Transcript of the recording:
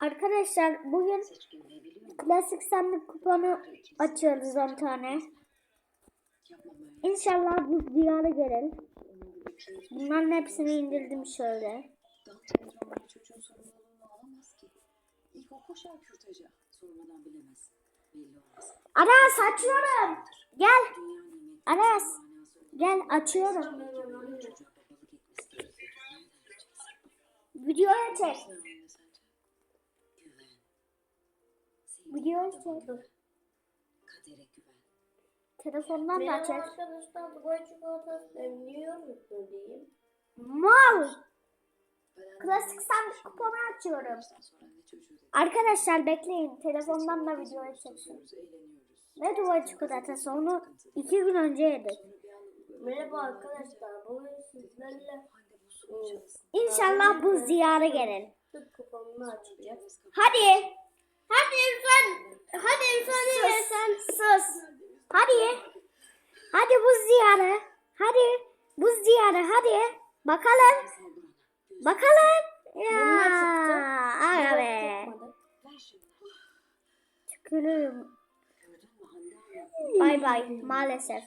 Arkadaşlar bugün klasik sandık kuponu açıyoruz 10 tane. İnşallah bu diyara gelir. Bunların hepsini indirdim şöyle. Aras açıyorum. Gel. Aras. Gel açıyorum. Videoya çek. Güven. Kadere güven. Telefondan da Merhaba çek. arkadaşlar, Dubai çikolatası demliyor musun diyeyim. Mal. Klasik sandık kuponu açıyorum. Arkadaşlar bekleyin. Telefondan da tozuyoruz, eğleniyoruz. Ne duvar çikolatası onu iki gün önce yedik. Merhaba arkadaşlar, bugün sizlerle olacağız. İnşallah bu ziyara. Hadi. Hadi Hadi buz diyarı. Hadi. Buz diyarı hadi. Bakalım. Bakalım. Ya. Aga be. Tükürüyorum. Bay bay. Maalesef.